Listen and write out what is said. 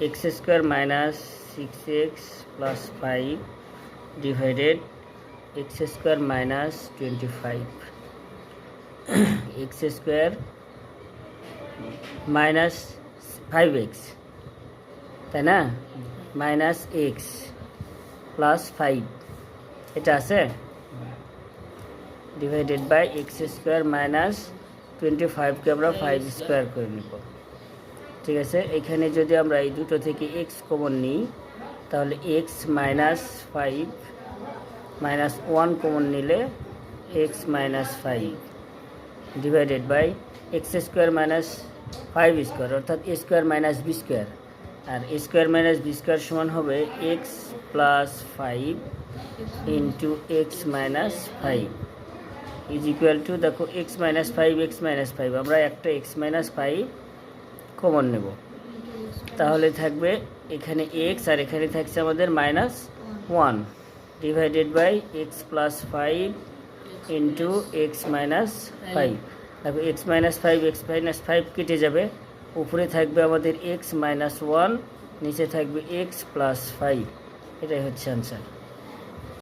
X square minus six X plus five divided X square minus twenty five. X square minus five X, তাই না? Minus x plus five, এটা আছে? Divided by X square minus twenty ফাইভকে আমরা five square করে নিব। ঠিক আছে? এখানে যদি আমরা এই দুটো থেকে এক্স কমন নিই, তাহলে x minus five minus one common নিলে x minus five divided by x square minus five square অর্থাৎ a square minus b square R a square minus b square সমান হবে x plus five into x minus five is equal to দেখো x minus five x minus five আমরা একটা x minus five common নেব। তাহলে থাকবে এখানে x আর এখানে থাকছে আমাদের minus one divided by x plus five into x minus five দেখো x minus five x minus five কেটে যাবে। উপরে থাকবে আমাদের এক্স মাইনাস ওয়ান নিচে থাকবে এক্স প্লাস ফাইভ এটাই হচ্ছে আনসার